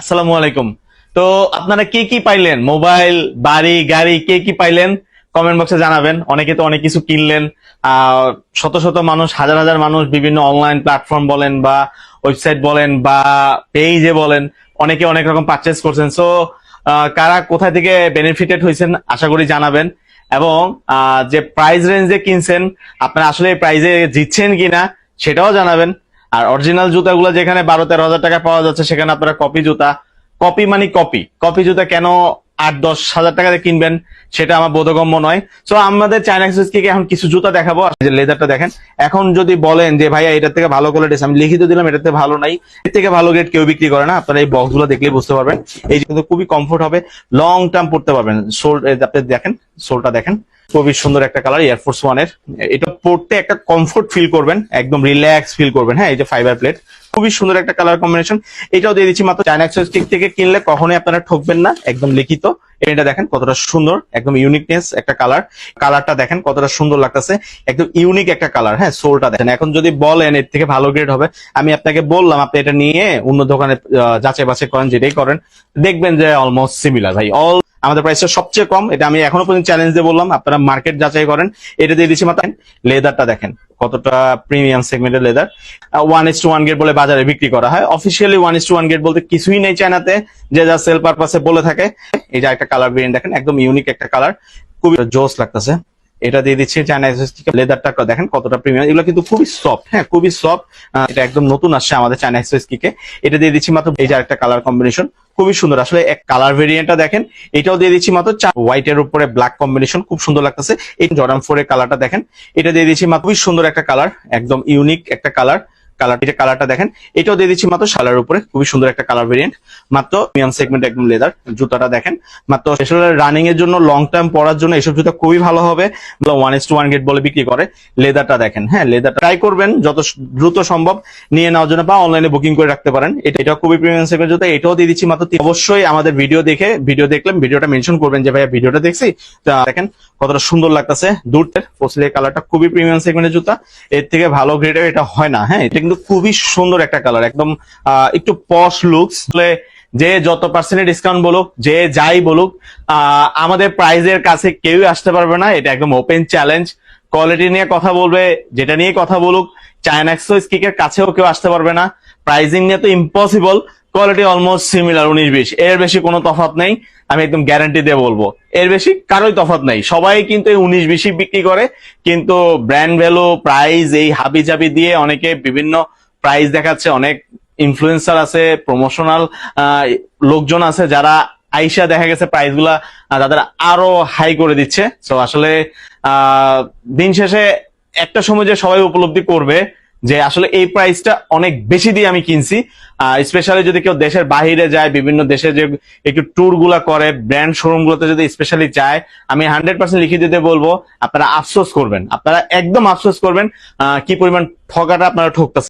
আসসালামু আলাইকুম। তো আপনারা কে কি পাইলেন? মোবাইল, বাড়ি, গাড়ি, কে কি পাইলেন? কমেন্ট বক্সে জানাবেন। অনেকে তো অনেক কিছু কিনলেন। শত শত মানুষ, হাজার হাজার মানুষ বিভিন্ন অনলাইন প্ল্যাটফর্ম বলেন বা ওয়েবসাইট বলেন বা পেজে বলেন, অনেকে অনেক রকম পারচেস করছেন। সো কারা কোথা থেকে বেনিফিটেড হয়েছেন, আশা করি জানাবেন। এবং যে প্রাইস রেঞ্জে কিনছেন, আপনারা আসলে এই প্রাইজে জিতছেন কিনা, সেটাও জানাবেন। আর অরিজিনাল জুতাগুলো যেখানে বারো তেরো হাজার টাকা পাওয়া যাচ্ছে, সেখানে আপনারা কপি জুতা। কপি মানে কপি কপি জুতা কেন আট, দশ হাজার টাকাতে কিনবেন, সেটা আমার বোধগম্য নয়। সো আমাদের চায়না থেকে এখন কিছু জুতা দেখাবো। যে লেদারটা দেখেন, এখন যদি বলেন যে, ভাইয়া, এটার থেকে ভালো কোয়ালিটি আমি লিখিত দিলাম, এটার থেকে ভালো নাই। এর থেকে ভালো গ্রেড কেউ বিক্রি করে না। আপনারা এই বক্সগুলো দেখলেই বুঝতে পারবেন। এই কিন্তু খুবই কমফোর্ট হবে। লং টার্ম পড়তে পারবেন। সোল আপনি দেখেন সোলটা দেখেন, খুবই সুন্দর একটা কালার এয়ারফোর্স ওয়ানের এটা পড়তে একটা কমফোর্ট ফিল করবেন, একদম রিল্যাক্স ফিল করবেন। হ্যাঁ এই যে ফাইবার প্লেট খুবই সুন্দর একটা কালার কম্বিনেশন এটাও দিয়ে দিচ্ছি মাত্র চায়না স্টিক থেকে। কিনলে কখনোই আপনারা ঠকবেন না, একদম লিখিত। এটা দেখেন কতটা সুন্দর, একদম ইউনিকনেস একটা কালার কালারটা দেখেন কতটা সুন্দর লাগতেছে। একদম ইউনিক একটা কালার হ্যাঁ সোলটা দেখেন। এখন যদি বলেন এর থেকে ভালো গ্রেড হবে, আমি আপনাকে বললাম, আপনি এটা নিয়ে অন্য দোকানে যাচাই বাছাই করেন, যেটাই করেন, দেখবেন যে অলমোস্ট সিমিলার ভাই। অল আমাদের প্রাইসটা সবচেয়ে কম, এটা আমি এখনও পর্যন্ত চ্যালেঞ্জ দিয়ে বললাম, আপনারা মার্কেট যাচাই করেন। এটা দিয়ে দিচ্ছি মাত্র লেদারটা দেখেন। কতটা প্রিমিয়াম সেগমেন্টের leather one is to one gate বলে বাজারে বিক্রি করা হয়। Officially one is to one gate বলতে কিছুই নেই চায়নাতে। যে যা সেল পারপাসে বলে থাকে। এটা একটা কালার ভেরিয়েন্ট দেখেন, একদম ইউনিক একটা কালার খুবই জোস লাগতেছে। এটা দিয়ে দিচ্ছি চায়না লেদারটা দেখেন কতটা প্রিমিয়াম এগুলো কিন্তু খুবই সফট হ্যাঁ খুবই সফট এটা একদম নতুন আসছে আমাদের চায়না এসএসটি কে এটা দিয়ে দিচ্ছি মাত্র এই যে একটা কালার কম্বিনেশন খুবই সুন্দর। আসলে এক কালার ভেরিয়েন্টটা দেখেন, এটাও দিয়ে দিচ্ছি মাত্র হোয়াইট এর উপরে ব্ল্যাক কম্বিনেশন খুব সুন্দর লাগতেছে। এই জর্ডান ফোর এর কালারটা দেখেন, এটা দিয়ে দিচ্ছি মাত্র খুবই সুন্দর একটা কালার একদম ইউনিক একটা কালার কালার এটা কালারটা দেখেন, এটাও দিয়ে দিচ্ছি মাত্র শালার উপরে, খুবই সুন্দর একটা কালার ভেরিয়েন্ট মাত্র প্রিমিয়াম সেগমেন্ট একদম লেদার জুতাটা দেখেন। মাত্র রানিং এর জন্য লং টার্ম পরার জন্য এসব জুতা খুবই ভালো হবে। One is to one gate বলে বিক্রি করে। লেদারটা দেখেন হ্যাঁ লেদার ট্রাই করবেন, যত দ্রুত সম্ভব নিয়ে নেওয়ার জন্য বা অনলাইনে বুকিং করে রাখতে পারেন। এটা এটা খুবই প্রিমিয়াম সেগমেন্ট জুতা, এটাও দিয়ে দিচ্ছি মাত্র অবশ্যই আমাদের ভিডিও দেখে ভিডিও দেখলেন ভিডিওটা মেনশন করবেন যে, ভাইয়া ভিডিওটা দেখছি? তা দেখেন, কতটা সুন্দর লাগতেছে। দূরতে, ফসলের কালারটা খুবই প্রিমিয়াম সেগমেন্টের জুতা। এর থেকে ভালো গ্রেডের এটা হয় না হ্যাঁ এটা কিন্তু খুবই সুন্দর একটা কালার একদম একটু পশ লুকস যে যত পার্সেন্টের ডিসকাউন্ট বলুক, যে যাই বলুক আমাদের প্রাইজের কাছে কেউই আসতে পারবে না। এটা একদম ওপেন চ্যালেঞ্জ কোয়ালিটি নিয়ে কথা বলবে, যেটা নিয়ে কথা বলুক চায়নাক্সো স্কিকের কাছেও কেউ আসতে পারবে না। প্রাইজিং নিয়ে তো ইম্পসিবল কোয়ালিটি অলমোস্ট সিমিলার উনিশ বিশ। এর বেশি কোনো তফাত নেই আমি একদম গ্যারান্টি দিয়ে বলব। এর বেশি কারোই তফাত নেই। সবাই কিন্তু এই উনিশ বিশই বিক্রি করে কিন্তু ব্র্যান্ড ভ্যালু প্রাইস এই হাবি জাবি দিয়ে অনেকে বিভিন্ন প্রাইস দেখাচ্ছে। অনেক ইনফ্লুয়েন্সার আছে প্রমোশনাল লোকজন আছে যারা আইসা দেখা গেছে প্রাইসগুলা তাদের আরও হাই করে দিচ্ছে। তো আসলে আহ, দিন শেষে একটা সময় যে সবাই উপলব্ধি করবে যে আসলে এই প্রাইসটা অনেক বেশি দিয়ে আমি কিনছি। স্পেশালি যদি কেউ দেশের বাহিরে যায়, বিভিন্ন দেশে যে একটু ট্যুরগুলা করে ব্র্যান্ড শোরুম গুলোতে যদি স্পেশালি যায়, আমি হান্ড্রেড পার্সেন্ট লিখে দিতে বলব, আপনারা আফসোস করবেন। আপনারা একদম আফসোস করবেন কি পরিমাণ ঠকাটা আপনারা ঠকতেছেন।